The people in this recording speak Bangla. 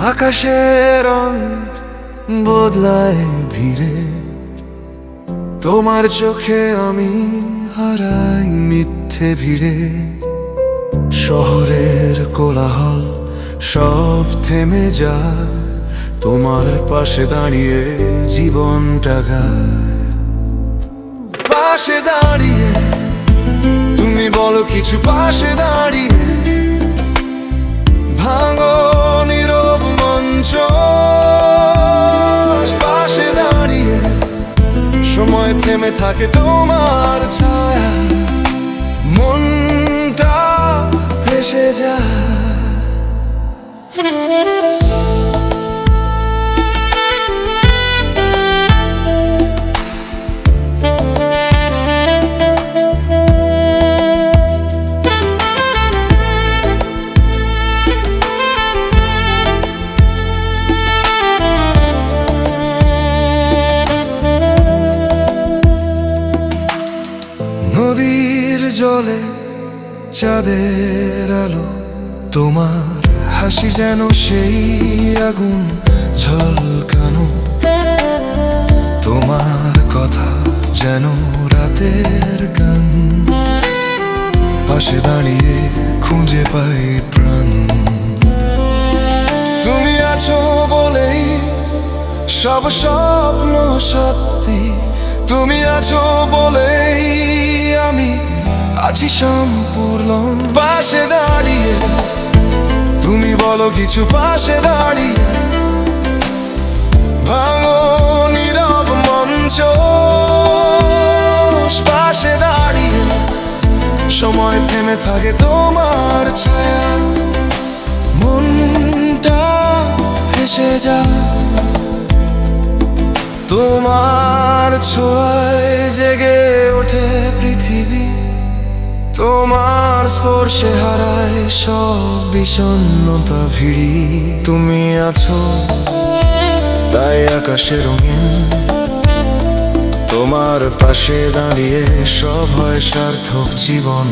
আকাশের রং বদলায় ধীরে। তোমার চোখে আমি হারাই মিথ্যে ভিড়ে। শহরের কোলাহল সব থেমে যা তোমার পাশে দাঁড়িয়ে জীবনটা গায়। পাশে দাঁড়িয়ে, তুমি বলো কিছু পাশে দাঁড়িয়ে। সময় থেমে থাকে তোমার ছায়া। মনটা ভেসে যায়। নদীর জলে চাঁদের আলো, তোমার হাসি যেন সেই আগুন ঝলকানো। তোমার কথা যেন রাতের গান। পাশে দাঁড়িয়ে খুঁজে পাই প্রাণ। তুমি আছো বলেই সব স্বপ্ন সত্যি। তুমি আছো আমি আছি সম্পূর্ণ পাশে দাঁড়িয়ে। তুমি বলো কিছু পাশে দাঁড়িয়ে। ভাঙো নীরব মঞ্চ, পাশে দাঁড়িয়ে। সময় থেমে থাকে তোমার ছায়া। মনটা ভেসে যায়। তোমার ছোঁয়ায় জেগে ওঠে পৃথিবী। তোমার স্পর্শে হারায় সব বিষণ্ণতা ভিড়ি। তুমি আছো তাই আকাশে রঙিন। তোমার পাশে দাঁড়িয়ে সব হয় সার্থক জীবন।